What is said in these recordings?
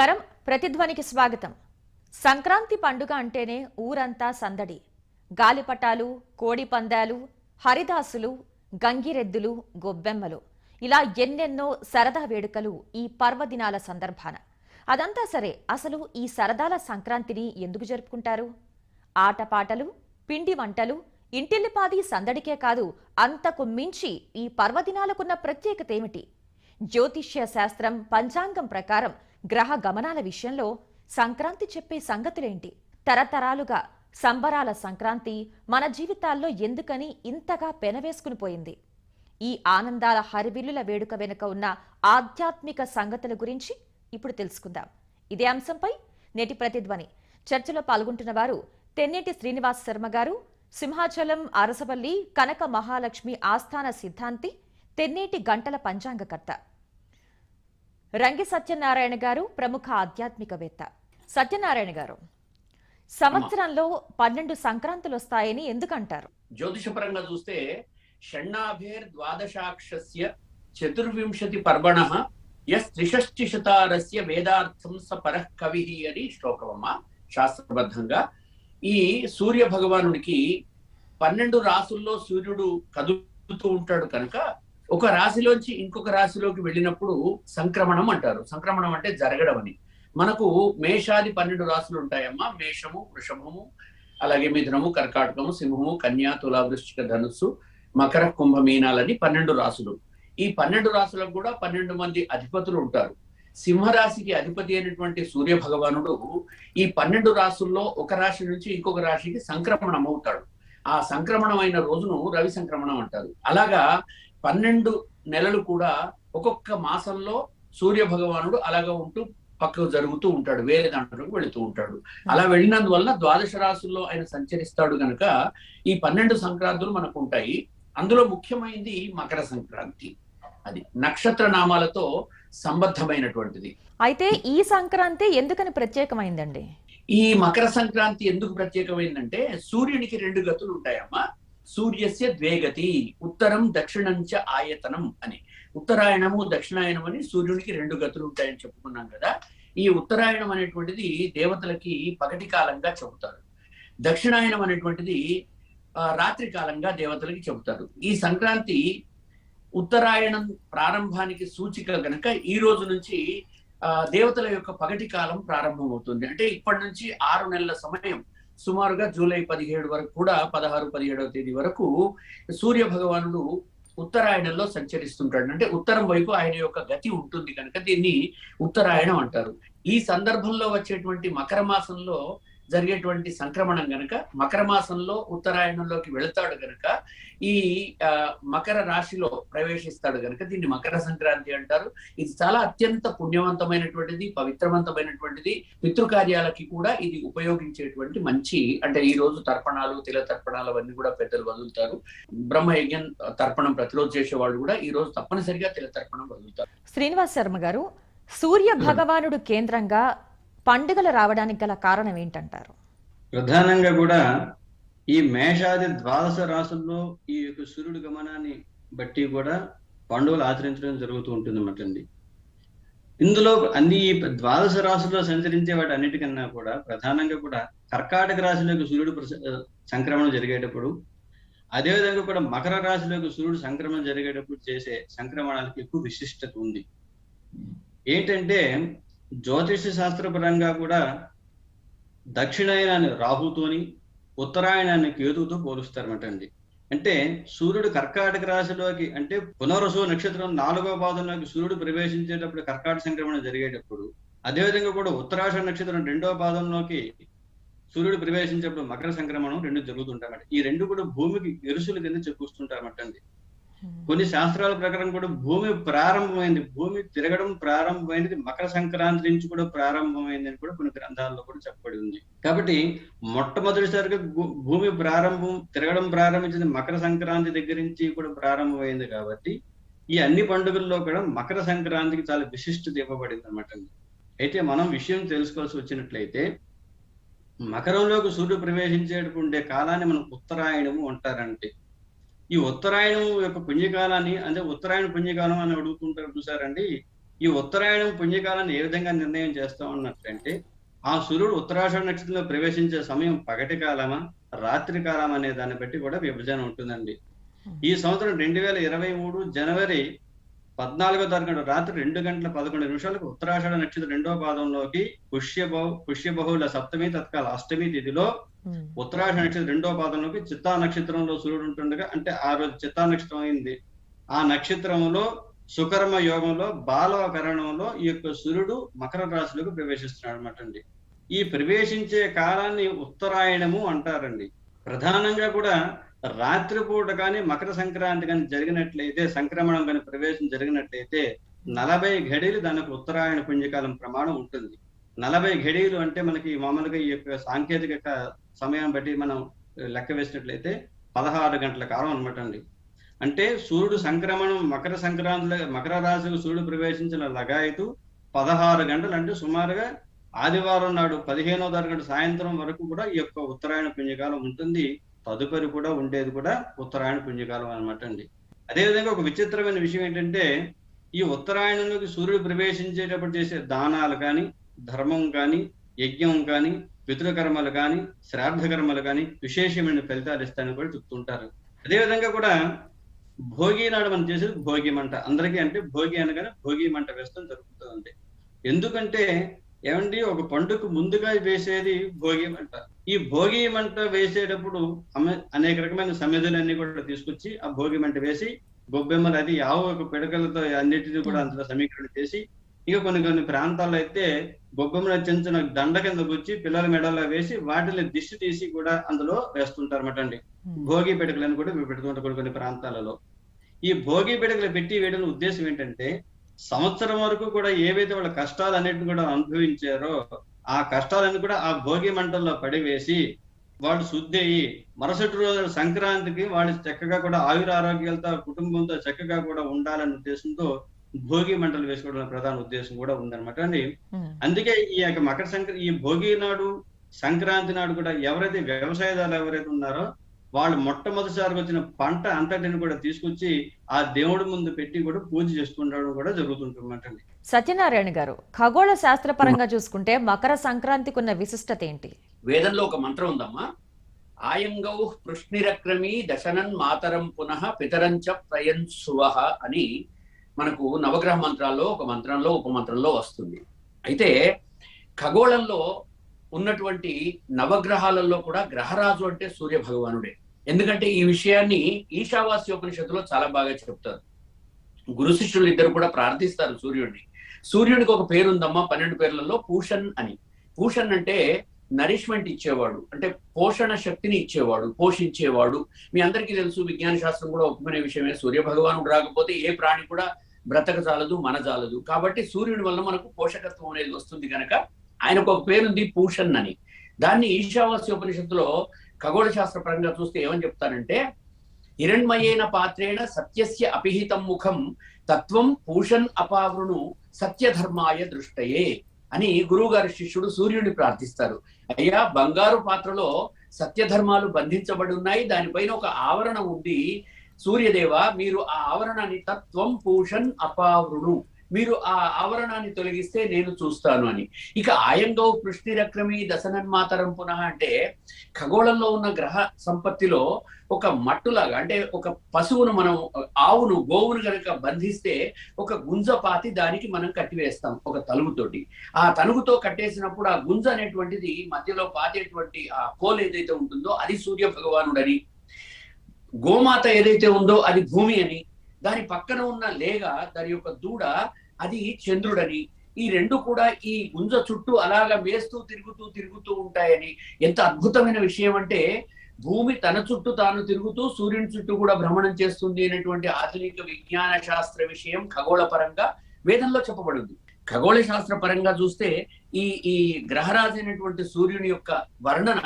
నమస్కారం. ప్రతిధ్వనికి స్వాగతం. సంక్రాంతి పండుగ అంటేనే ఊరంతా సందడి. గాలిపటాలు కోడిపందాలు హరిదాసులు గంగిరెద్దులు గొబ్బెమ్మలు. ఇలా ఎన్నెన్నో సరదా వేడుకలు ఈ పర్వదినాల సందర్భాన. అదంతా సరే అసలు ఈ సరదాల సంక్రాంతిని ఎందుకు జరుపుకుంటారు? ఆటపాటలు పిండి వంటలు ఇంటిల్లిపాది సందడికే కాదు అంతకు మించి ఈ పర్వదినాలకున్న ప్రత్యేకత ఏమిటి? జ్యోతిష్య శాస్త్రం పంచాంగం ప్రకారం గ్రహ గమనాల విషయంలో సంక్రాంతి చెప్పే సంగతులేంటి? తరతరాలుగా సంబరాల సంక్రాంతి మన జీవితాల్లో ఎందుకని ఇంతగా పెనవేసుకుని పోయింది? ఈ ఆనందాల హరివిల్లుల వేడుక వెనుక ఉన్న ఆధ్యాత్మిక సంగతుల గురించి ఇప్పుడు తెలుసుకుందాం. ఇదే అంశంపై నేటి ప్రతిధ్వని. చర్చలో పాల్గొంటున్న వారు తెన్నేటి శ్రీనివాస్ శర్మ గారు సింహాచలం అరసవల్లి కనక మహాలక్ష్మి ఆస్థాన సిద్ధాంతి తెన్నేటి గంటల పంచాంగకర్త. రంగి సత్యనారాయణ గారు ప్రముఖ ఆధ్యాత్మికవేత్త. సత్యనారాయణ గారు సంవత్సరంలో పన్నెండు సంక్రాంతులు వస్తాయని ఎందుకంటారు? జ్యోతిషపరంగా చూస్తే షణ్ణాభేర్ ద్వాదశాక్షస్య చతుర్వింశతి పర్వణ ఎస్ త్రిషష్టిశతారస్య వేదార్థం స పరః కవి అని శ్లోకమమ్మ శాస్త్రబద్ధంగా. ఈ సూర్య భగవానుడికి పన్నెండు రాసుల్లో సూర్యుడు కదులుతూ ఉంటాడు కనుక ఒక రాశిలోంచి ఇంకొక రాశిలోకి వెళ్ళినప్పుడు సంక్రమణం అంటారు. సంక్రమణం అంటే జరగడం అని మనకు మేషాది పన్నెండు రాసులు ఉంటాయమ్మా. మేషము వృషభము అలాగే మిథునము కర్కాటకము సింహము కన్యా తులా వృశ్చిక ధనుస్సు మకర కుంభ మీనాలని పన్నెండు రాసులు ఈ పన్నెండు రాసులకు కూడా పన్నెండు మంది అధిపతులు ఉంటారు. సింహరాశికి అధిపతి అయినటువంటి సూర్య భగవానుడు ఈ పన్నెండు రాసుల్లో ఒక రాశి నుంచి ఇంకొక రాశికి సంక్రమణం అవుతాడు. ఆ సంక్రమణం అయిన రోజును రవి సంక్రమణం అంటారు. అలాగా పన్నెండు నెలలు కూడా ఒక్కొక్క మాసంలో సూర్య భగవానుడు అలాగా ఉంటూ పక్కకు జరుగుతూ ఉంటాడు. వేరే దాంట్లోకి వెళుతూ ఉంటాడు. అలా వెళ్ళినందువల్ల ద్వాదశ రాశుల్లో ఆయన సంచరిస్తాడు గనక ఈ పన్నెండు సంక్రాంతులు మనకు ఉంటాయి. అందులో ముఖ్యమైనది మకర సంక్రాంతి. అది నక్షత్ర నామాలతో సంబద్ధమైనటువంటిది. అయితే ఈ సంక్రాంతి ఎందుకని ప్రత్యేకమైందండి? ఈ మకర సంక్రాంతి ఎందుకు ప్రత్యేకమైందంటే సూర్యునికి రెండు గతులు ఉంటాయమ్మా. సూర్యస్య ద్వే గతి ఉత్తరం దక్షిణంచ ఆయతనం అని. ఉత్తరాయణము దక్షిణాయనం అని సూర్యునికి రెండు గతులు ఉంటాయని చెప్పుకున్నాం కదా. ఈ ఉత్తరాయణం అనేటువంటిది దేవతలకి పగటి కాలంగా చెబుతారు. దక్షిణాయనం అనేటువంటిది రాత్రి కాలంగా దేవతలకి చెబుతారు. ఈ సంక్రాంతి ఉత్తరాయణం ప్రారంభానికి సూచిక గనక ఈ రోజు నుంచి ఆ దేవతల యొక్క పగటి కాలం ప్రారంభమవుతుంది. అంటే ఇప్పటి నుంచి ఆరు నెలల సమయం సుమారుగా జూలై పదిహేడు వరకు కూడా పదహారు పదిహేడవ తేదీ వరకు సూర్య భగవానుడు ఉత్తరాయణంలో సంచరిస్తుంటాడు. అంటే ఉత్తరం వైపు ఆయన యొక్క గతి ఉంటుంది కనుక దీన్ని ఉత్తరాయణం అంటారు. ఈ సందర్భంలో వచ్చేటువంటి మకర మాసంలో జరిగేటువంటి సంక్రమణం గనక మకర మాసంలో ఉత్తరాయణంలోకి వెళతాడు గనక ఈ మకర రాశిలో ప్రవేశిస్తాడు గనక దీన్ని మకర సంక్రాంతి అంటారు. ఇది చాలా అత్యంత పుణ్యవంతమైనటువంటిది పవిత్రవంతమైనటువంటిది. పితృకార్యాలకి కూడా ఇది ఉపయోగించేటువంటి మంచి అంటే ఈ రోజు తర్పణాలు తిల తర్పణాలు అవన్నీ కూడా పెద్దలు వదులుతారు. బ్రహ్మయజ్ఞం తర్పణం ప్రతిరోజు చేసే వాళ్ళు కూడా ఈ రోజు తప్పనిసరిగా తిల తర్పణం వదులుతారు. శ్రీనివాస్ శర్మ గారు సూర్య భగవానుడు కేంద్రంగా పండుగలు రావడానికి గల కారణం ఏంటంటారు? ప్రధానంగా కూడా ఈ మేషాది ద్వాదశ రాసుల్లో ఈ యొక్క సూర్యుడు గమనాన్ని బట్టి కూడా పండుగలు ఆచరించడం జరుగుతూ ఉంటుంది అన్నమాట అండి. ఇందులో అన్ని ద్వాదశ రాశుల్లో సంచరించే వాటి అన్నిటికన్నా కూడా ప్రధానంగా కూడా కర్కాటక రాశిలోకి సూర్యుడు సంక్రమణ జరిగేటప్పుడు అదేవిధంగా కూడా మకర రాశిలోకి సూర్యుడు సంక్రమణ జరిగేటప్పుడు చేసే సంక్రమణాలకు ఎక్కువ విశిష్టత ఉంది. ఏంటంటే జ్యోతిష శాస్త్రపరంగా కూడా దక్షిణాయనాన్ని రాహుతోని ఉత్తరాయణాన్ని కేతుతో పోలుస్తారన్నమాట అండి అంటే సూర్యుడు కర్కాటక రాశిలోకి అంటే పునరసు నక్షత్రం నాలుగో పాదంలోకి సూర్యుడు ప్రవేశించేటప్పుడు కర్కాటక సంక్రమణ జరిగేటప్పుడు అదేవిధంగా కూడా ఉత్తరాష నక్షత్రం రెండో పాదంలోకి సూర్యుడు ప్రవేశించేటప్పుడు మకర సంక్రమణం రెండు జరుగుతుంటాయన్నమాట. ఈ రెండు కూడా భూమికి ఎరుసుల కింద చెప్పుకుంటుంటారన్నమాట అండి. Hmm. కొన్ని శాస్త్రాల ప్రకారం కూడా భూమి ప్రారంభమైంది. భూమి తిరగడం ప్రారంభమైనది మకర సంక్రాంతి నుంచి కూడా ప్రారంభమైంది అని కూడా కొన్ని గ్రంథాల్లో కూడా చెప్పబడి ఉంది. కాబట్టి మొట్టమొదటిసారిగా భూమి ప్రారంభం తిరగడం ప్రారంభించింది మకర సంక్రాంతి దగ్గర నుంచి కూడా ప్రారంభమైంది కాబట్టి ఈ అన్ని పండుగల్లో కూడా మకర సంక్రాంతికి చాలా విశిష్టత ఇవ్వబడింది అనమాట అయితే మనం విషయం తెలుసుకోవాల్సి వచ్చినట్లయితే మకరంలోకి సూర్యుడు ప్రవేశించేటప్పుడు ఉండే కాలాన్ని మనం ఉత్తరాయణము అంటారంటే ఈ ఉత్తరాయణం యొక్క పుణ్యకాలాన్ని అంటే ఉత్తరాయణ పుణ్యకాలం అని అడుగుతుంటారు చూసారండి. ఈ ఉత్తరాయణం పుణ్యకాలాన్ని ఏ విధంగా నిర్ణయం చేస్తా ఉన్నట్లంటే ఆ సూర్యుడు ఉత్తరాషాఢ నక్షత్రంలో ప్రవేశించే సమయం పగటి కాలమా రాత్రి కాలం అనే దాన్ని బట్టి కూడా విభజన ఉంటుందండి. ఈ సంవత్సరం రెండు వేల ఇరవై మూడు జనవరి పద్నాలుగో తారీఖు రాత్రి రెండు గంటల పదకొండు నిమిషాలకు ఉత్తరాషాఢ నక్షత్రం రెండో పాదంలోకి పుష్యబహు పుష్యబహుళ సప్తమి తత్కాల అష్టమి తిథిలో ఉమ్, ఉత్తరాష నక్షత్రం రెండో పాదంలోకి చిత్తా నక్షత్రంలో సూర్యుడు ఉంటుండగా అంటే ఆ రోజు చిత్తా నక్షత్రం అయింది. ఆ నక్షత్రంలో సుకర్మ యోగంలో బాలవ కరణంలో ఈ యొక్క సూర్యుడు మకర రాశిలోకి ప్రవేశిస్తున్నాడు అనమాట అండి. ఈ ప్రవేశించే కాలాన్ని ఉత్తరాయణము అంటారండి. ప్రధానంగా కూడా రాత్రిపూట కానీ మకర సంక్రాంతి కానీ జరిగినట్లయితే సంక్రమణం కానీ ప్రవేశం జరిగినట్లయితే నలభై ఘడీలు దానికి ఉత్తరాయణ పుణ్యకాలం ప్రమాణం ఉంటుంది. నలభై ఘడీలు అంటే మనకి మామూలుగా ఈ యొక్క సాంకేతిక సమయం బట్టి మనం లెక్క వేసినట్లయితే పదహారు గంటల కాలం అనమాట అండి. అంటే సూర్యుడు సంక్రమణం మకర సంక్రాంతిలో మకర రాశికి సూర్యుడు ప్రవేశించిన లగాయతు పదహారు గంటలు అంటే సుమారుగా ఆదివారం నాడు పదిహేనో తారీఖు సాయంత్రం వరకు కూడా ఈ యొక్క ఉత్తరాయణ పుణ్యకాలం ఉంటుంది. తదుపరి కూడా ఉండేది కూడా ఉత్తరాయణ పుణ్యకాలం అనమాట అండి. అదేవిధంగా ఒక విచిత్రమైన విషయం ఏంటంటే ఈ ఉత్తరాయణంలోకి సూర్యుడు ప్రవేశించేటప్పుడు చేసే దానాలు కానీ ధర్మం కానీ యజ్ఞం కానీ పితృకర్మలు కానీ శ్రాద్ధ కర్మలు కానీ విశేషమైన ఫలితాలు ఇస్తాయని కూడా చెప్తుంటారు. అదేవిధంగా కూడా భోగి నాడు మనం చేసేది భోగి మంట. అందరికీ అంటే భోగి అనగానే భోగి మంట వేస్తాం జరుగుతుంది ఎందుకంటే ఏమండి ఒక పండుగ ముందుగా వేసేది భోగి మంట ఈ భోగి మంట వేసేటప్పుడు అనేక రకమైన సమిధులన్నీ కూడా తీసుకొచ్చి ఆ భోగి మంట వేసి గొబ్బెమ్మలు అది యావ ఒక పిడకలతో అన్నిటిని కూడా అందులో సమీకరణ చేసి ఇక కొన్ని కొన్ని ప్రాంతాల్లో అయితే గొబ్బెమ్మల చిన్న చిన్న దండ కింద గుచ్చి పిల్లల మెడలో వేసి వాటిని దిష్టి తీసి కూడా అందులో వేస్తుంటారు అన్నమాట అండి భోగి పిడకలను కూడా పెడుతుంటారు కొన్ని కొన్ని ప్రాంతాలలో. ఈ భోగి పిడకలు పెట్టి వేయడం ఉద్దేశం ఏంటంటే సంవత్సరం వరకు కూడా ఏవైతే వాళ్ళ కష్టాలు అన్నిటిని కూడా అనుభవించారో ఆ కష్టాలన్నీ కూడా ఆ భోగి మంటల్లో పడివేసి వాళ్ళు శుద్ధి అయ్యి మరుసటి రోజు సంక్రాంతికి వాళ్ళు చక్కగా కూడా ఆయుర ఆరోగ్యాలతో కుటుంబంతో చక్కగా కూడా ఉండాలనే ఉద్దేశంతో భోగి మంటలు వేసుకోవడం ప్రధాన ఉద్దేశం కూడా ఉందన్నమాట అండి. అందుకే ఈ యొక్క మకర సంక్రాంతి ఈ భోగి నాడు సంక్రాంతి నాడు కూడా ఎవరైతే వ్యవసాయదారులు ఎవరైతే ఉన్నారో వాళ్ళు మొట్టమొదటిసారి వచ్చిన పంట అంతటిని కూడా తీసుకొచ్చి ఆ దేవుడి ముందు పెట్టి కూడా పూజ చేసుకుంటడం కూడా జరుగుతుంటుందన్నమాట సత్యనారాయణ గారు ఖగోళ శాస్త్రపరంగా చూసుకుంటే మకర సంక్రాంతికి ఉన్న విశిష్టత ఏంటి? వేదంలో ఒక మంత్రం ఉందమ్మా. ఆయంగౌ పృష్ణిరక్రమీ దశనన్ మాతరం పునః పితరంచ ప్రయన్సువహ అని మనకు నవగ్రహ మంత్రాల్లో ఒక మంత్రంలో ఉపమంత్రంలో వస్తుంది. అయితే ఖగోళంలో ఉన్నటువంటి నవగ్రహాలలో కూడా గ్రహరాజు అంటే సూర్య భగవానుడే ఎందుకంటే ఈ విషయాన్ని ఈశావాస్యోపనిషత్తులో చాలా బాగా చెప్తారు. గురు శిష్యులు ఇద్దరు కూడా ప్రార్థిస్తారు సూర్యుడిని. సూర్యుడికి ఒక పేరు ఉందమ్మా పన్నెండు పేర్లలో పూషన్ అని. పూషన్ అంటే నరిష్మెంట్ ఇచ్చేవాడు అంటే పోషణ శక్తిని ఇచ్చేవాడు పోషించేవాడు. మీ అందరికీ తెలుసు విజ్ఞాన శాస్త్రం కూడా ఒప్పుకునే విషయమే. సూర్య భగవానుడు రాకపోతే ఏ ప్రాణి కూడా బ్రతక చాలదు మన చాలదు కాబట్టి సూర్యుడి వల్ల మనకు పోషకత్వం అనేది వస్తుంది కనుక ఆయనకు ఒక పేరుంది పూషన్ అని. దాన్ని ఈశావాస్య ఉపనిషత్తులో ఖగోళ శాస్త్ర పరంగా చూస్తే ఏమని చెప్తారంటే హిరణ్మయేన పాత్రేణ సత్యస్య అపిహితం ముఖం తత్వం పూషన్ అపావృణు సత్యధర్మాయ దృష్టయే అని గురువుగారి శిష్యుడు సూర్యుడిని ప్రార్థిస్తారు. అయ్యా బంగారు పాత్రలో సత్యధర్మాలు బంధించబడి ఉన్నాయి దానిపైన ఒక ఆవరణ ఉంది. సూర్యదేవ మీరు ఆ ఆవరణాన్ని తత్వం పూషన్ అపావృణు మీరు ఆ ఆవరణాన్ని తొలగిస్తే నేను చూస్తాను అని. ఇక ఆయంగౌ పృష్టిరక్రమి దశనన్మాతరం పునః అంటే ఖగోళంలో ఉన్న గ్రహ సంపత్తిలో ఒక మట్టులాగా అంటే ఒక పశువును మనం ఆవును గోవును కనుక బంధిస్తే ఒక గుంజ పాతి దానికి మనం కట్టివేస్తాం ఒక తలుగుతోటి. ఆ తలుగుతో కట్టేసినప్పుడు ఆ గుంజ అనేటువంటిది మధ్యలో పాతేటువంటి ఆ కోల్ ఏదైతే ఉంటుందో అది సూర్య భగవానుడని. గోమాత ఏదైతే ఉందో అది భూమి అని. దాని పక్కన ఉన్న లేగ దాని యొక్క దూడ అది చంద్రుడని. ఈ రెండు కూడా ఈ గుంజ చుట్టూ అలాగా వేస్తూ తిరుగుతూ తిరుగుతూ ఉంటాయని. ఎంత అద్భుతమైన విషయం అంటే భూమి తన చుట్టూ తాను తిరుగుతూ సూర్యుని చుట్టూ కూడా భ్రమణం చేస్తుంది అనేటువంటి ఆధునిక విజ్ఞాన శాస్త్ర విషయం ఖగోళ పరంగా వేదంలో చెప్పబడింది. ఖగోళ శాస్త్ర పరంగా చూస్తే ఈ ఈ గ్రహరాజు అయినటువంటి సూర్యుని యొక్క వర్ణన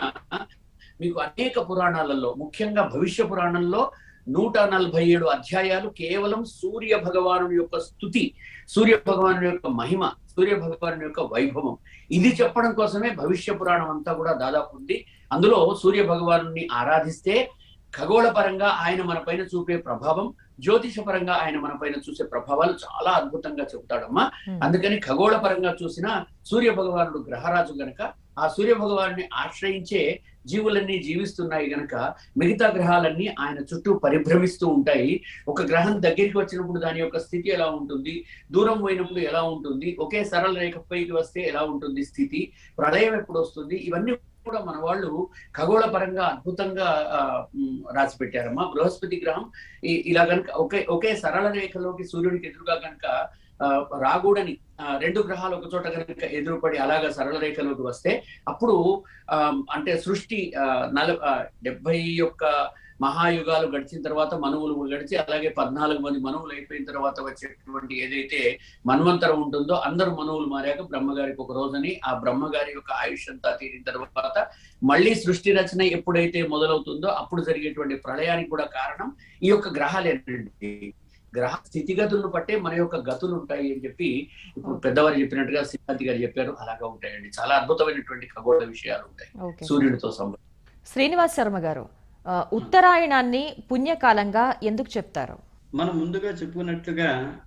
మీకు అనేక పురాణాలలో ముఖ్యంగా భవిష్య పురాణంలో నూట నలభై ఏడు అధ్యాయాలు కేవలం సూర్య భగవాను యొక్క స్థుతి సూర్య భగవాను యొక్క మహిమ సూర్య భగవాను యొక్క వైభవం. ఇది చెప్పడం కోసమే భవిష్య పురాణం అంతా కూడా దాదాపు ఉంది. అందులో సూర్య భగవాను ఆరాధిస్తే ఖగోళ పరంగా ఆయన మన పైన చూపే ప్రభావం జ్యోతిష పరంగా ఆయన మన పైన చూసే ప్రభావాలు చాలా అద్భుతంగా చెబుతాడమ్మా. అందుకని ఖగోళ పరంగా చూసిన సూర్య భగవానుడు గ్రహరాజు గనక ఆ సూర్య భగవాన్ని ఆశ్రయించే జీవులన్నీ జీవిస్తున్నాయి గనక మిగతా గ్రహాలన్నీ ఆయన చుట్టూ పరిభ్రమిస్తూ ఉంటాయి. ఒక గ్రహం దగ్గరికి వచ్చినప్పుడు దాని యొక్క స్థితి ఎలా ఉంటుంది? దూరం పోయినప్పుడు ఎలా ఉంటుంది? ఒకే సరళ రేఖపైకి వస్తే ఎలా ఉంటుంది స్థితి? ప్రళయం ఎప్పుడు వస్తుంది? ఇవన్నీ కూడా మన వాళ్ళు ఖగోళ పరంగా అద్భుతంగా రాసి పెట్టారమ్మా బృహస్పతి గ్రహం ఇలా కనుక ఒకే ఒకే సరళ రేఖలోకి సూర్యుడికి ఎదురుగా కనుక రాగూడని ఆ, రెండు గ్రహాలు ఒక చోట కనుక ఎదురుపడి అలాగా సరళ రేఖలోకి వస్తే అప్పుడు అంటే సృష్టి నల డెబ్బై యొక్క మహాయుగాలు గడిచిన తర్వాత మనువులు గడిచి అలాగే పద్నాలుగు మంది మనువులు అయిపోయిన తర్వాత వచ్చేటువంటి ఏదైతే మన్వంతరం ఉంటుందో అందరూ మనువులు మారాక బ్రహ్మగారికి ఒక రోజని ఆ బ్రహ్మగారి యొక్క ఆయుష్ అంతా తీరిన తర్వాత మళ్ళీ సృష్టి రచన ఎప్పుడైతే మొదలవుతుందో అప్పుడు జరిగేటువంటి ప్రళయానికి కూడా కారణం ఈ యొక్క గ్రహాలేనండి. గ్రహ స్థితిగతులను బట్టే మన యొక్క గతులు ఉంటాయి అని చెప్పి ఇప్పుడు పెద్దవారు చెప్పినట్టుగా సిద్ధాంతి గారు చెప్పారు. అలాగా ఉంటాయండి. చాలా అద్భుతమైనటువంటి ఖగోళ విషయాలు ఉంటాయి. సూర్యుడితో సంబంధం. శ్రీనివాస్ శర్మ గారు ఉత్తరాయణాన్ని పుణ్యకాలంగా ఎందుకు చెప్తారు? మనం ముందుగా చెప్పుకున్నట్లుగా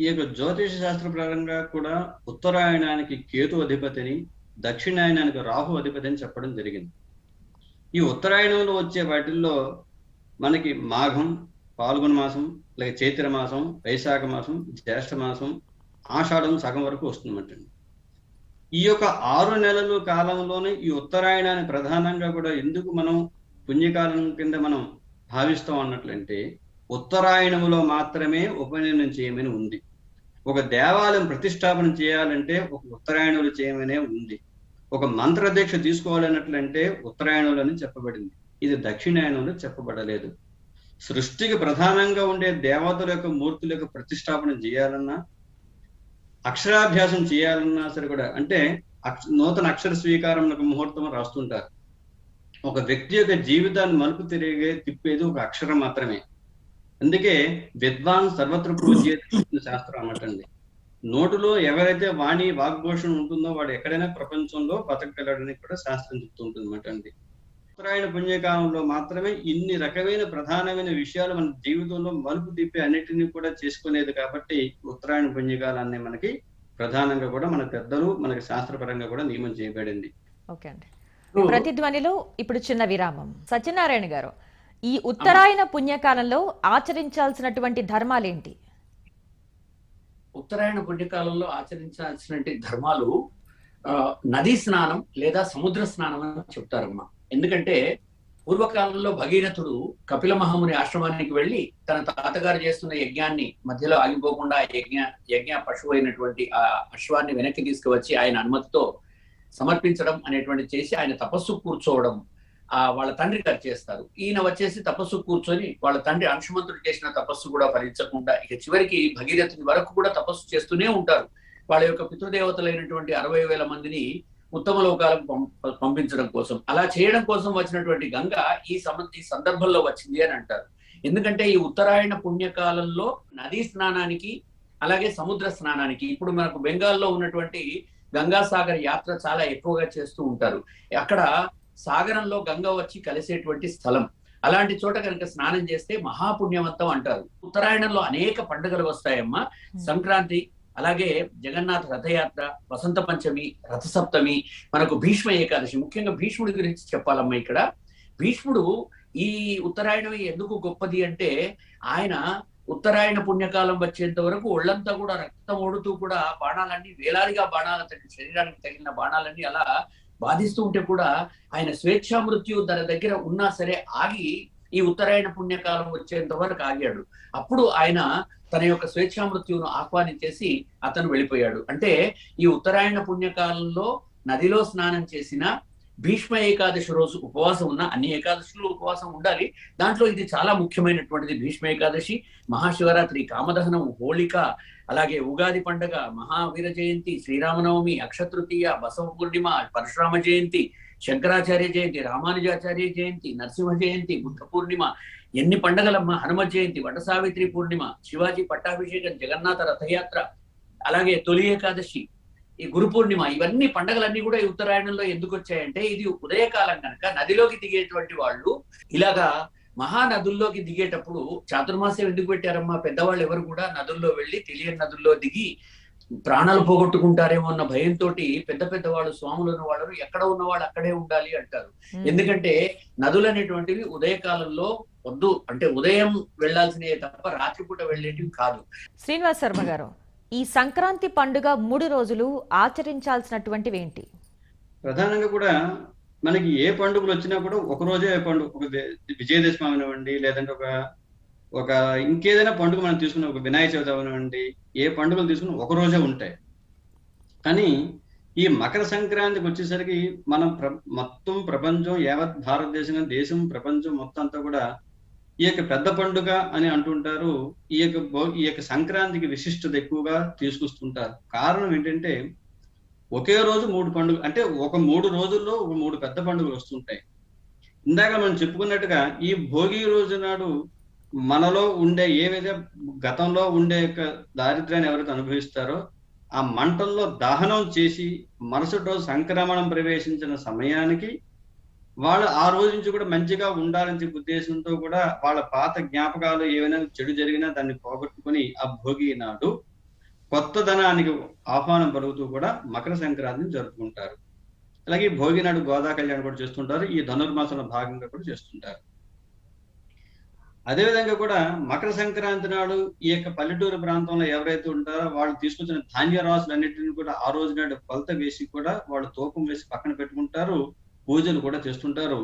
ఈ యొక్క జ్యోతిష శాస్త్ర పరంగా కూడా ఉత్తరాయణానికి కేతు అధిపతిని దక్షిణాయనానికి రాహు అధిపతి అని చెప్పడం జరిగింది. ఈ ఉత్తరాయణంలో వచ్చే వాటిల్లో మనకి మాఘం పాల్గొన మాసం లేక చైత్ర మాసం వైశాఖ మాసం జ్యేష్ఠ మాసం ఆషాఢం సగం వరకు వస్తుందన్నమాట ఈ యొక్క ఆరు నెలల కాలంలోనే ఈ ఉత్తరాయణాన్ని ప్రధానంగా కూడా ఎందుకు మనం పుణ్యకాలం కింద మనం భావిస్తాం అన్నట్లంటే ఉత్తరాయణములో మాత్రమే ఉపనయనం చేయమని ఉంది. ఒక దేవాలయం ప్రతిష్టాపన చేయాలంటే ఒక ఉత్తరాయణంలో చేయమనే ఉంది. ఒక మంత్ర దీక్ష తీసుకోవాలన్నట్లంటే ఉత్తరాయణులని చెప్పబడింది. ఇది దక్షిణాయనంలో చెప్పబడలేదు. సృష్టికి ప్రధానంగా ఉండే దేవతల యొక్క మూర్తుల యొక్క ప్రతిష్టాపన చేయాలన్నా అక్షరాభ్యాసం చేయాలన్నా సరే కూడా అంటే అక్ష నూతన అక్షర స్వీకారం ఒక ముహూర్తం రాస్తుంటారు. ఒక వ్యక్తి యొక్క జీవితాన్ని మలుపు తిరిగే తిప్పేది ఒక అక్షరం మాత్రమే. అందుకే విద్వాన్ సర్వత్ర పూజ్య శాస్త్రం అన్నట్టండి. నోటులో ఎవరైతే వాణి వాగ్ఘోషణ ఉంటుందో వాడు ఎక్కడైనా ప్రపంచంలో బతకగలడని కూడా శాస్త్రం చెప్తుంటుంది అన్నమాట అండి ఉత్తరాయణ పుణ్యకాలంలో మాత్రమే ఇన్ని రకమైన ప్రధానమైన విషయాలు మన జీవితంలో మలుపు తిప్పి అన్నిటినీ కూడా చేసుకునేది కాబట్టి ఉత్తరాయణ పుణ్యకాలాన్ని మనకి ప్రధానంగా కూడా మన పెద్దలు మనకి శాస్త్రపరంగా కూడా నియమం చేయబడింది. ఓకే అండి. ప్రతిధ్వనిలో ఇప్పుడు చిన్న విరామం. సత్యనారాయణ గారు ఈ ఉత్తరాయణ పుణ్యకాలంలో ఆచరించాల్సినటువంటి ధర్మాలేంటి? ఉత్తరాయణ పుణ్యకాలంలో ఆచరించాల్సినటువంటి ధర్మాలు నదీ స్నానం లేదా సముద్ర స్నానం అని చెప్తారమ్మా. ఎందుకంటే పూర్వకాలంలో భగీరథుడు కపిల మహాముని ఆశ్రమానికి వెళ్ళి తన తాతగారు చేస్తున్న యజ్ఞాన్ని మధ్యలో ఆగిపోకుండా యజ్ఞ యజ్ఞ పశువు అయినటువంటి ఆ అశ్వాన్ని వెనక్కి తీసుకువచ్చి ఆయన అనుమతితో సమర్పించడం అనేటువంటి చేసి ఆయన తపస్సు కూర్చోవడం ఆ వాళ్ళ తండ్రి గారు చేస్తారు. ఈయన వచ్చేసి తపస్సు కూర్చొని వాళ్ళ తండ్రి అంశుమంతుడు చేసిన తపస్సు కూడా ఫలించకుండా ఇక చివరికి భగీరథుని వరకు కూడా తపస్సు చేస్తూనే ఉంటారు. వాళ్ళ యొక్క పితృదేవతలైనటువంటి అరవై వేల మందిని ఉత్తమ లోకాలకు పంపించడం కోసం. అలా చేయడం కోసం వచ్చినటువంటి గంగ ఈ సమ ఈ సందర్భంలో వచ్చింది అని అంటారు. ఎందుకంటే ఈ ఉత్తరాయణ పుణ్యకాలంలో నదీ స్నానానికి అలాగే సముద్ర స్నానానికి ఇప్పుడు మనకు బెంగాల్లో ఉన్నటువంటి గంగాసాగర్ యాత్ర చాలా ఎక్కువగా చేస్తూ ఉంటారు. అక్కడ సాగరంలో గంగ వచ్చి కలిసేటువంటి స్థలం. అలాంటి చోట కనుక స్నానం చేస్తే మహాపుణ్యవంతం అంటారు. ఉత్తరాయణంలో అనేక పండుగలు వస్తాయమ్మా. సంక్రాంతి అలాగే జగన్నాథ రథయాత్ర వసంత పంచమి రథసప్తమి మనకు భీష్మ ఏకాదశి ముఖ్యంగా భీష్ముడి గురించి చెప్పాలమ్మా ఇక్కడ. భీష్ముడు ఈ ఉత్తరాయణం ఎందుకు గొప్పది అంటే ఆయన ఉత్తరాయణ పుణ్యకాలం వచ్చేంత వరకు ఒళ్ళంతా కూడా రక్తం ఓడుతూ కూడా బాణాలన్నీ వేలాదిగా బాణాలు తగిన శరీరానికి తగిలిన బాణాలన్నీ అలా బాధిస్తూ ఉంటే కూడా ఆయన స్వేచ్ఛా మృత్యు తన దగ్గర ఉన్నా సరే ఆగి ఈ ఉత్తరాయణ పుణ్యకాలం వచ్చేంత వరకు ఆగాడు. అప్పుడు ఆయన తన యొక్క స్వేచ్ఛా మృత్యువును ఆహ్వానించేసి అతను వెళ్ళిపోయాడు. అంటే ఈ ఉత్తరాయణ పుణ్యకాలంలో నదిలో స్నానం చేసిన భీష్మ ఏకాదశి రోజు ఉపవాసం ఉన్న అన్ని ఏకాదశులు ఉపవాసం ఉండాలి. దాంట్లో ఇది చాలా ముఖ్యమైనటువంటిది. భీష్మ ఏకాదశి మహాశివరాత్రి కామదహనం హోళిక అలాగే ఉగాది పండగ మహావీర జయంతి శ్రీరామనవమి అక్షతృతీయ బసవ పూర్ణిమ పరశురామ జయంతి శంకరాచార్య జయంతి రామానుజాచార్య జయంతి నరసింహ జయంతి బుద్ధ పూర్ణిమ ఎన్ని పండగలమ్మ హనుమ జయంతి వటసావిత్రి పూర్ణిమ శివాజీ పట్టాభిషేకం జగన్నాథ రథయాత్ర అలాగే తొలి ఏకాదశి ఈ గురు పూర్ణిమ ఇవన్నీ పండగలన్నీ కూడా ఈ ఉత్తరాయణంలో ఎందుకు వచ్చాయంటే ఇది ఉదయకాలం కనుక నదిలోకి దిగేటువంటి వాళ్ళు ఇలాగా మహానదుల్లోకి దిగేటప్పుడు చాతుర్మాసం ఎందుకు పెట్టారమ్మా పెద్దవాళ్ళు ఎవరు కూడా నదుల్లో వెళ్ళి తెలియని నదుల్లో దిగి ప్రాణాలు పోగొట్టుకుంటారేమో అన్న భయంతో పెద్ద పెద్ద వాళ్ళు స్వాములు ఉన్న వాళ్ళు ఎక్కడ ఉన్న వాళ్ళు అక్కడే ఉండాలి అంటారు. ఎందుకంటే నదులు అనేటువంటివి ఉదయకాలంలో వద్దు అంటే ఉదయం వెళ్ళాల్సినవి తప్ప రాత్రిపూట వెళ్ళేటివి కాదు. శ్రీనివాస్ శర్మ గారు ఈ సంక్రాంతి పండుగ మూడు రోజులు ఆచరించాల్సినటువంటివి ఏంటి? ప్రధానంగా కూడా మనకి ఏ పండుగలు వచ్చినా కూడా ఒక రోజే పండుగ ఒక విజయదశమి అవనివ్వండి లేదంటే ఒక ఒక ఇంకేదైనా పండుగ మనం తీసుకున్న ఒక వినాయక చవితి అవనివ్వండి ఏ పండుగలు తీసుకున్న ఒక రోజే ఉంటాయి. కానీ ఈ మకర సంక్రాంతికి వచ్చేసరికి మనం ప్ర మొత్తం ప్రపంచం యావత్ భారతదేశం దేశం ప్రపంచం మొత్తం అంతా కూడా ఈ యొక్క పెద్ద పండుగ అని అంటుంటారు ఈ యొక్క ఈ యొక్క సంక్రాంతికి విశిష్టత ఎక్కువగా తీసుకొస్తుంటారు. కారణం ఏంటంటే ఒకే రోజు మూడు పండుగ అంటే ఒక మూడు రోజుల్లో ఒక మూడు పెద్ద పండుగలు వస్తుంటాయి. ఇందాక మనం చెప్పుకున్నట్టుగా ఈ భోగి రోజు నాడు మనలో ఉండే ఏవైతే గతంలో ఉండే యొక్క దారిద్ర్యాన్ని ఎవరైతే అనుభవిస్తారో ఆ మంటల్లో దహనం చేసి మరుసటి రోజు సంక్రమణం ప్రవేశించిన సమయానికి వాళ్ళు ఆ రోజు నుంచి కూడా మంచిగా ఉండాలని ఉద్దేశంతో కూడా వాళ్ళ పాత జ్ఞాపకాలు ఏవైనా చెడు జరిగినా దాన్ని పోగొట్టుకుని ఆ భోగి నాడు కొత్తదనానికి ఆహ్వానం పలుకుతూ కూడా మకర సంక్రాంతిని జరుపుకుంటారు. అలాగే భోగి నాడు గోదా కళ్యాణం కూడా చేస్తుంటారు. ఈ ధనుర్మాసంలో భాగంగా కూడా చేస్తుంటారు. అదేవిధంగా కూడా మకర సంక్రాంతి నాడు ఈ యొక్క పల్లెటూరు ప్రాంతంలో ఎవరైతే ఉంటారో వాళ్ళు తీసుకొచ్చిన ధాన్య రాసులన్నింటినీ కూడా ఆ రోజు నాడు కొలత వేసి కూడా వాళ్ళు తూకం వేసి పక్కన పెట్టుకుంటారు పూజలు కూడా చేస్తుంటారు.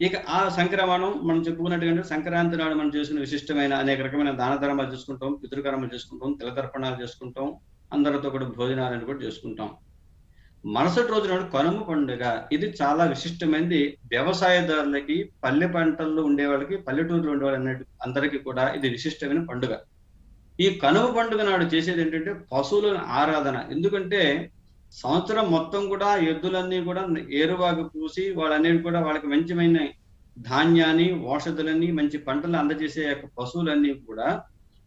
ఇక ఆ సంక్రమణం మనం చెప్పుకున్నట్టుగా సంక్రాంతి నాడు మనం చేసుకునే విశిష్టమైన అనేక రకమైన దాన ధర్మాలు చేసుకుంటాం పితృకర్మలు చేసుకుంటాం తిలతర్పణాలు చేసుకుంటాం అందరితో కూడా భోజనాలను కూడా చేసుకుంటాం. మరుసటి రోజు నాడు కనుమ పండుగ. ఇది చాలా విశిష్టమైనది వ్యవసాయదారులకి పల్లె పంటల్లో ఉండే వాళ్ళకి పల్లెటూరులో ఉండే వాళ్ళకి అందరికీ కూడా ఇది విశిష్టమైన పండుగ. ఈ కనుమ పండుగ నాడు చేసేది ఏంటంటే పశువుల ఆరాధన. ఎందుకంటే సంవత్సరం మొత్తం కూడా ఎద్దులన్నీ కూడా ఏరువాగు పూసి వాళ్ళనేవి కూడా వాళ్ళకి మంచిమైన ధాన్యాన్ని ఔషధులన్నీ మంచి పంటలు అందజేసే యొక్క పశువులన్నీ కూడా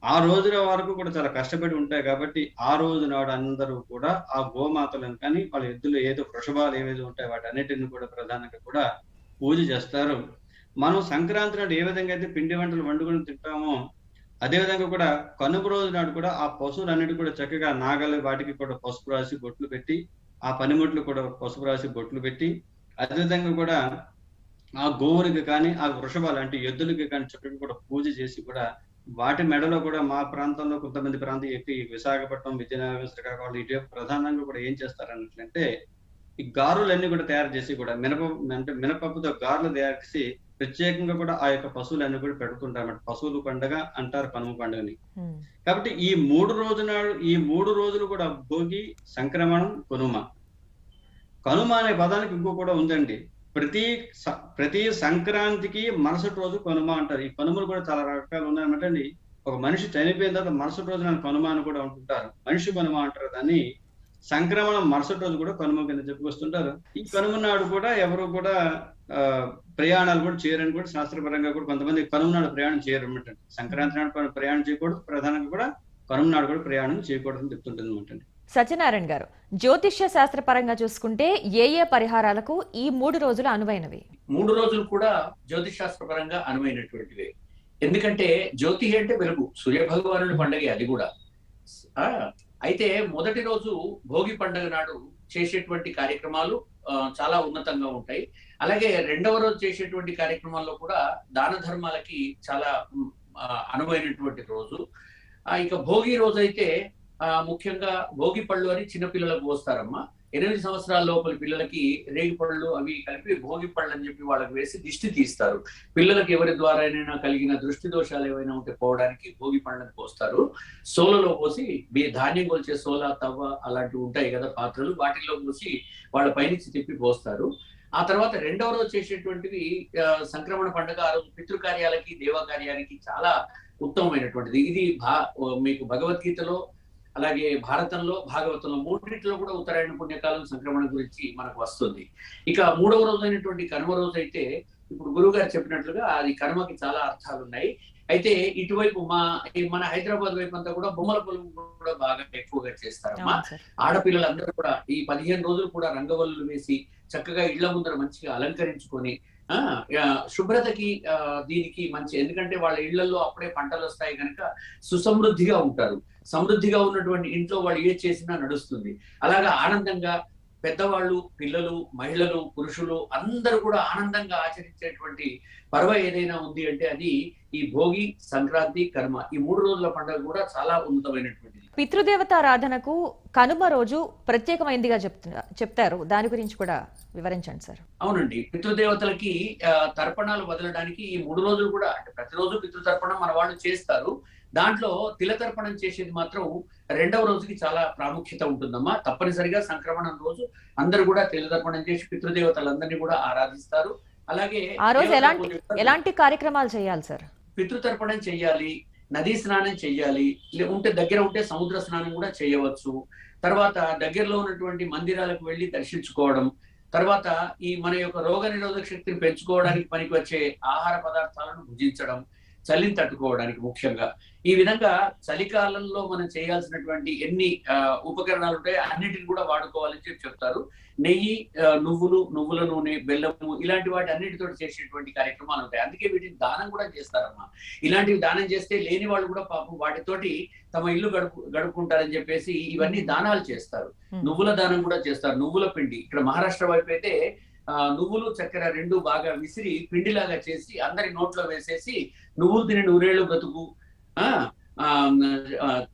ఆ రోజుల వరకు కూడా చాలా కష్టపడి ఉంటాయి కాబట్టి ఆ రోజు నాడు అందరూ కూడా ఆ గోమాతలను కానీ వాళ్ళ ఎద్దులు ఏదో వృషభాలు ఏవేదో ఉంటాయి వాటి అన్నిటిని కూడా ప్రధానంగా కూడా పూజ చేస్తారు. మనం సంక్రాంతి నాడు ఏ విధంగా అయితే పిండి వంటలు వండుకొని తింటామో అదే విధంగా కూడా కనుమ రోజు నాడు కూడా ఆ పశువులన్నిటి కూడా చక్కగా నాగలి వాటికి కూడా పసుపు రాసి బొట్లు పెట్టి ఆ పనిముట్లు కూడా పసుపు రాసి బొట్లు పెట్టి అదేవిధంగా కూడా ఆ గోవులకి కానీ ఆ వృషభాలు అంటే ఎద్దులకి కానీ చుట్టూ కూడా పూజ చేసి కూడా వాటి మెడలో కూడా మా ప్రాంతంలో కొంతమంది ప్రాంతం ఎక్కి విశాఖపట్నం విజయనగరం శ్రీకాకుళం ఇటువైపు ప్రధానంగా కూడా ఏం చేస్తారన్నట్లంటే ఈ గారులన్నీ కూడా తయారు చేసి కూడా మినప అంటే మినపప్పుతో గారెలు తయారు చేసి ప్రత్యేకంగా కూడా ఆ యొక్క పశువులన్నీ కూడా పెడుతుంటారన్నమాట. పశువుల పండుగ అంటారు కనుమ పండుగని. కాబట్టి ఈ మూడు రోజు నాడు ఈ మూడు రోజులు కూడా భోగి సంక్రమణం కనుమ. కనుమ అనే పదానికి ఇంకో కూడా ఉందండి. ప్రతి ప్రతి సంక్రాంతికి మరుసటి రోజు కనుమ అంటారు. ఈ కనుమలు కూడా చాలా రకాలు ఉన్నాయన్నమాట అండి ఒక మనిషి చనిపోయిన తర్వాత మరుసటి రోజు నన్ను కనుమ అని కూడా ఉంటుంటారు మనిషి కనుమ అంటారు. దాన్ని సంక్రమణం మరుసటి రోజు కూడా కనుమ కింద చెప్పుకొస్తుంటారు ఈ కనుమ నాడు కూడా ఎవరు కూడా ఆ, ప్రయాణాలు కూడా చేయరని కూడా శాస్త్రపరంగా కూడా కొంతమంది కనుమ నాడు ప్రయాణం చేయరు అనమాట సంక్రాంతి నాడు ప్రయాణం చేయకూడదు. ప్రధానంగా కూడా కనుమ నాడు కూడా ప్రయాణం చేయకూడదని చెప్తుంటుంది అనమాట సత్యనారాయణ గారు జ్యోతిష్య శాస్త్రపరంగా చూసుకుంటే ఏ ఏ పరిహారాలకు ఈ మూడు రోజులు అనువైనవి? మూడు రోజులు కూడా జ్యోతిష్ శాస్త్రపరంగా అనువైనటువంటివే. ఎందుకంటే జ్యోతి అంటే వెలుగు సూర్య భగవానుడి పండగే అది కూడా. అయితే మొదటి రోజు భోగి పండుగ నాడు చేసేటువంటి కార్యక్రమాలు చాలా ఉన్నతంగా ఉంటాయి. అలాగే రెండవ రోజు చేసేటువంటి కార్యక్రమాల్లో కూడా దాన ధర్మాలకి చాలా అనువైనటువంటి రోజు. ఇక భోగి రోజు అయితే ముఖ్యంగా భోగి పళ్ళు అని చిన్నపిల్లలకు పోస్తారమ్మా. ఎనిమిది సంవత్సరాల లోపల పిల్లలకి రేగి పళ్ళు అవి కలిపి భోగి పళ్ళు అని చెప్పి వాళ్ళకి వేసి దిష్టి తీస్తారు. పిల్లలకి ఎవరి ద్వారా కలిగిన దృష్టి దోషాలు ఏవైనా ఉంటే పోవడానికి భోగి పళ్ళని పోస్తారు. సోలలో పోసి ధాన్యం కొలిచే సోల తవ్వ అలాంటివి ఉంటాయి కదా పాత్రలు. వాటిల్లో పోసి వాళ్ళ పైనుంచి తిప్పి పోస్తారు. ఆ తర్వాత రెండవ రోజు చేసేటువంటివి సంక్రమణ పండుగ. ఆ రోజు పితృకార్యాలకి దేవకార్యానికి చాలా ఉత్తమమైనటువంటిది. ఇది భా మీకు భగవద్గీతలో అలాగే భారతంలో భాగవతంలో మూడింటిలో కూడా ఉత్తరాయణ పుణ్యకాలం సంక్రమణ గురించి మనకు వస్తుంది. ఇక మూడవ రోజు అయినటువంటి కనుమ రోజు అయితే ఇప్పుడు గురువు గారు చెప్పినట్లుగా అది కనుమకి చాలా అర్థాలు ఉన్నాయి అయితే ఇటువైపు మా మన హైదరాబాద్ వైపు అంతా కూడా బొమ్మల పొలం కూడా బాగా ఎక్కువగా చేస్తారమ్మా. ఆడపిల్లలందరూ కూడా ఈ పదిహేను రోజులు కూడా రంగవల్లులు వేసి చక్కగా ఇళ్ళ ముందర మంచిగా అలంకరించుకొని శుభ్రతకి దీనికి మంచి. ఎందుకంటే వాళ్ళ ఇళ్ళలో అప్పుడే పంటలు వస్తాయి కనుక సుసమృద్ధిగా ఉంటారు. సమృద్ధిగా ఉన్నటువంటి ఇంట్లో వాళ్ళు ఏ చేసినా నడుస్తుంది. అలాగా ఆనందంగా పెద్దవాళ్ళు పిల్లలు మహిళలు పురుషులు అందరూ కూడా ఆనందంగా ఆచరించేటువంటి పర్వ ఏదైనా ఉంది అంటే అది ఈ భోగి సంక్రాంతి కర్మ. ఈ మూడు రోజుల పండుగ కూడా చాలా ఉన్నతమైనటువంటిది. పితృదేవతారాధనకు కనుమ రోజు ప్రత్యేకమైందిగా చెప్తున్నా చెప్తారు. దాని గురించి కూడా వివరించండి సార్. అవునండి. పితృదేవతలకి తర్పణాలు వదలడానికి ఈ మూడు రోజులు కూడా అంటే ప్రతిరోజు పితృతర్పణం మన వాళ్ళు చేస్తారు. దాంట్లో తిలతర్పణం చేసేది మాత్రం రెండవ రోజుకి చాలా ప్రాముఖ్యత ఉంటుందమ్మా. తప్పనిసరిగా సంక్రమణం రోజు అందరూ కూడా తిలతర్పణం చేసి పితృదేవతలందరినీ కూడా ఆరాధిస్తారు. అలాగే ఆ రోజు ఎలాంటి ఎలాంటి కార్యక్రమాలు చేయాలి సార్? పితృతర్పణం చెయ్యాలి నదీ స్నానం చెయ్యాలి ఉంటే దగ్గర ఉంటే సముద్ర స్నానం కూడా చేయవచ్చు. తర్వాత దగ్గరలో ఉన్నటువంటి మందిరాలకు వెళ్ళి దర్శించుకోవడం. తర్వాత ఈ మన యొక్క రోగ నిరోధక శక్తిని పెంచుకోవడానికి పనికి వచ్చే ఆహార పదార్థాలను భుజించడం. చలిని తట్టుకోవడానికి ముఖ్యంగా. ఈ విధంగా చలికాలంలో మనం చేయాల్సినటువంటి ఎన్ని ఉపకరణాలు ఉంటాయో అన్నిటిని కూడా వాడుకోవాలని చెప్పి చెప్తారు. నెయ్యి నువ్వులు నువ్వుల నూనె బెల్లము ఇలాంటి వాటి అన్నిటితో చేసేటువంటి కార్యక్రమాలు ఉంటాయి. అందుకే వీటిని దానం కూడా చేస్తారమ్మా. ఇలాంటివి దానం చేస్తే లేని వాళ్ళు కూడా పాపం వాటితోటి తమ ఇల్లు గడుపు గడుపుకుంటారని చెప్పేసి ఇవన్నీ దానాలు చేస్తారు. నువ్వుల దానం కూడా చేస్తారు. నువ్వుల పిండి. ఇక్కడ మహారాష్ట్ర వైపు అయితే నువ్వులు చక్కెర రెండు బాగా విసిరి పిండిలాగా చేసి అందరి నోట్లో వేసేసి నువ్వులు తిని నూరేళ్ళు బ్రతుకు.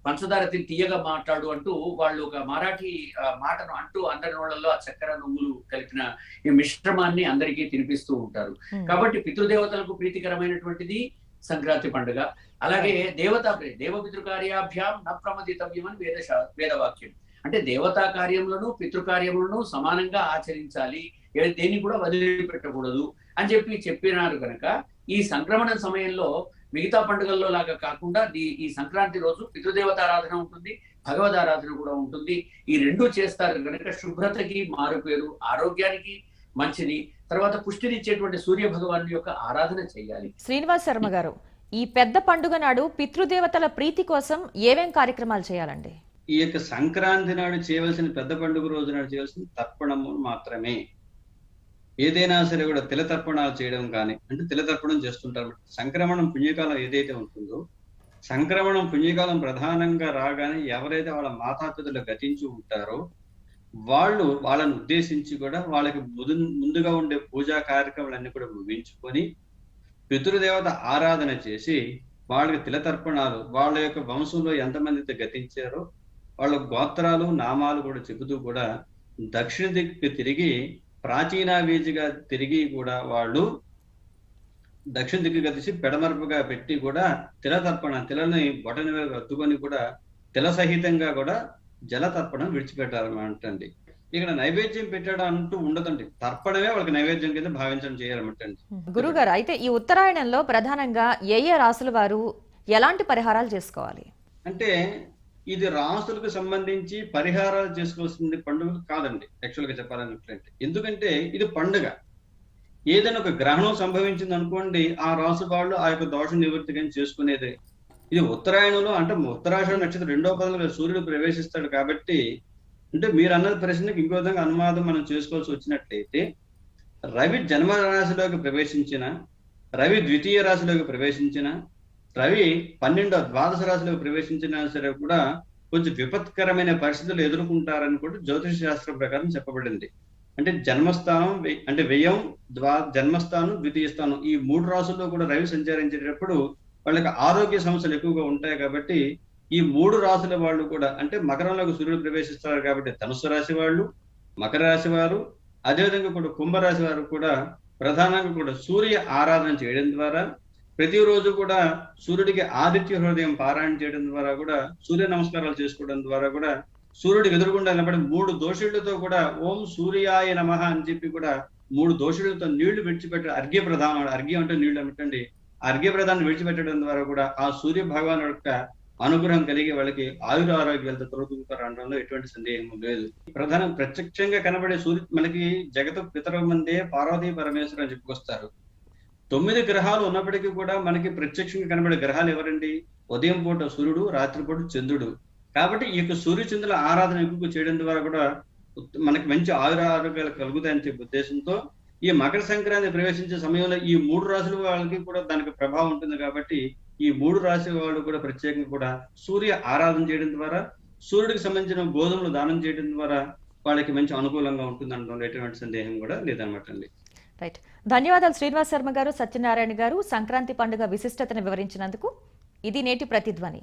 పంచదార తిని తీయగా మాట్లాడు అంటూ వాళ్ళు ఒక మరాఠీ మాటను అంటూ అందరి నోళ్ళల్లో ఆ చక్కెర నువ్వులు కలిపిన ఈ మిశ్రమాన్ని అందరికీ తినిపిస్తూ ఉంటారు. కాబట్టి పితృదేవతలకు ప్రీతికరమైనటువంటిది సంక్రాంతి పండుగ. అలాగే దేవతా ప్రే- దేవపితృ కార్యాభ్యాం న ప్రమదితవ్యం అని వేద వేదవాక్యం. అంటే దేవతా కార్యములను పితృకార్యములను సమానంగా ఆచరించాలి. ఏ- దేన్ని కూడా వదిలిపెట్టకూడదు అని చెప్పి చెప్పినారు కనుక ఈ సంక్రమణ సమయంలో మిగతా పండుగల్లో లాగా కాకుండా ఈ- ఈ సంక్రాంతి రోజు పితృదేవత ఆరాధన ఉంటుంది భగవద్ ఆరాధన కూడా ఉంటుంది. ఈ రెండు చేస్తారు కనుక శుభ్రతకి మారుపేరు ఆరోగ్యానికి మంచిది. తర్వాత పుష్టినిచ్చేటువంటి సూర్య భగవాన్ యొక్క ఆరాధన చేయాలి. శ్రీనివాస్ శర్మ గారు ఈ పెద్ద పండుగ నాడు పితృదేవతల ప్రీతి కోసం ఏమేం కార్యక్రమాలు చేయాలండి? ఈ యొక్క సంక్రాంతి నాడు చేయవలసిన పెద్ద పండుగ రోజు నాడు చేయవలసిన తర్పణము మాత్రమే. ఏదైనా సరే కూడా తిల తర్పణాలు చేయడం కానీ అంటే తిలతర్పణం చేస్తుంటారు. సంక్రమణం పుణ్యకాలం ఏదైతే ఉంటుందో సంక్రమణం పుణ్యకాలం ప్రధానంగా రాగానే ఎవరైతే వాళ్ళ మాతాపితలు గతించి ఉంటారో వాళ్ళు వాళ్ళని ఉద్దేశించి కూడా వాళ్ళకి ముదు ముందుగా ఉండే పూజా కార్యక్రమాలన్నీ కూడా ముగించుకొని పితృదేవత ఆరాధన చేసి వాళ్ళకి తిలతర్పణాలు వాళ్ళ యొక్క వంశంలో ఎంతమంది అయితే గతించారో వాళ్ళ గోత్రాలు నామాలు కూడా చెబుతూ కూడా దక్షిణ దిక్కు తిరిగి ప్రాచీన వీధిగా తిరిగి కూడా వాళ్ళు దక్షిణ దిక్కు గతిసి పెడమరపుగా పెట్టి కూడా తిల తర్పణ తిలని బొటని అద్దుకొని కూడా తిల సహితంగా కూడా జల తర్పణం విడిచిపెట్టారన్నమాటండి ఇక్కడ నైవేద్యం పెట్టడం అంటూ ఉండదండి. తర్పణమే వాళ్ళకి నైవేద్యం కింద భావించడం చేయాలన్నమాటండి గురుగారు అయితే ఈ ఉత్తరాయణంలో ప్రధానంగా ఏ ఏ రాసుల వారు ఎలాంటి పరిహారాలు చేసుకోవాలి? అంటే ఇది రాసులకు సంబంధించి పరిహారాలు చేసుకోవాల్సింది పండుగ కాదండి యాక్చువల్గా చెప్పాలన్నట్లయితే ఎందుకంటే ఇది పండుగ. ఏదైనా ఒక గ్రహణం సంభవించింది అనుకోండి ఆ రాసు వాళ్ళు ఆ యొక్క దోష నివృత్తి కానీ చేసుకునేదే. ఇది ఉత్తరాయణంలో అంటే ఉత్తరాషణ నక్షత్రం రెండో పదంలో సూర్యుడు ప్రవేశిస్తాడు కాబట్టి అంటే మీరు అన్నది ప్రశ్నకి ఇంకో విధంగా అనువాదం మనం చేసుకోవాల్సి వచ్చినట్లయితే రవి జన్మ రాశిలోకి ప్రవేశించిన రవి ద్వితీయ రాశిలోకి ప్రవేశించిన రవి పన్నెండో ద్వాదశ రాశిలోకి ప్రవేశించినా సరే కూడా కొంచెం విపత్కరమైన పరిస్థితులు ఎదుర్కొంటారని కూడా జ్యోతిష శాస్త్రం ప్రకారం చెప్పబడింది. అంటే జన్మస్థానం అంటే వ్యయం ద్వా జన్మస్థానం ద్వితీయ స్థానం ఈ మూడు రాసుల్లో కూడా రవి సంచరించేటప్పుడు వాళ్ళకి ఆరోగ్య సమస్యలు ఎక్కువగా ఉంటాయి కాబట్టి ఈ మూడు రాసుల వాళ్ళు కూడా అంటే మకరంలోకి సూర్యుడు ప్రవేశిస్తారు కాబట్టి ధనుసు రాశి వాళ్ళు మకర రాశి వారు అదేవిధంగా కూడా కుంభరాశి వారు కూడా ప్రధానంగా కూడా సూర్య ఆరాధన చేయడం ద్వారా ప్రతిరోజు కూడా సూర్యుడికి ఆదిత్య హృదయం పారాయణ చేయడం ద్వారా కూడా సూర్య నమస్కారాలు చేసుకోవడం ద్వారా కూడా సూర్యుడికి ఎదురుగుండా నిలబడి మూడు దోషులతో కూడా ఓం సూర్యాయ నమ అని చెప్పి కూడా మూడు దోషులతో నీళ్ళు విడిచిపెట్ట అర్ఘ్య ప్రధానం అర్ఘ్యం అంటే నీళ్ళు ఏమిటండి అర్ఘ్య ప్రధానం విడిచిపెట్టడం ద్వారా కూడా ఆ సూర్య భగవాన్ యొక్క అనుగ్రహం కలిగి వాళ్ళకి ఆయుర ఆరోగ్యాలతో తొలగుతారు అనడంలో ఎటువంటి సందేహం లేదు. ప్రధానం ప్రత్యక్షంగా కనబడే సూర్య మనకి జగత పితరమందే పార్వతీ పరమేశ్వరు అని చెప్పుకొస్తారు. తొమ్మిది గ్రహాలు ఉన్నప్పటికీ కూడా మనకి ప్రత్యక్షంగా కనబడే గ్రహాలు ఎవరండి? ఉదయం పూట సూర్యుడు రాత్రి పూట చంద్రుడు. కాబట్టి ఈ యొక్క సూర్య చంద్రుల ఆరాధన ఎక్కువ చేయడం ద్వారా కూడా మనకి మంచి ఆయుర ఆరోగ్యాలు కలుగుతాయని చెప్పే ఉద్దేశంతో ఈ మకర సంక్రాంతి ప్రవేశించే సమయంలో ఈ మూడు రాశుల వాళ్ళకి కూడా దానికి ప్రభావం ఉంటుంది కాబట్టి ఈ మూడు రాశి వాళ్ళు కూడా ప్రత్యేకంగా కూడా సూర్య ఆరాధన చేయడం ద్వారా సూర్యుడికి సంబంధించిన గోధుమలు దానం చేయడం ద్వారా వాళ్ళకి మంచి అనుకూలంగా ఉంటుంది అనడంలో ఎటువంటి సందేహం కూడా లేదనమాట అండి. రైట్ ధన్యవాదాలు శ్రీనివాస్ శర్మ గారు సత్యనారాయణ గారు. సంక్రాంతి పండుగ విశిష్టతను వివరించినందుకు ఇది నేటి ప్రతిధ్వని.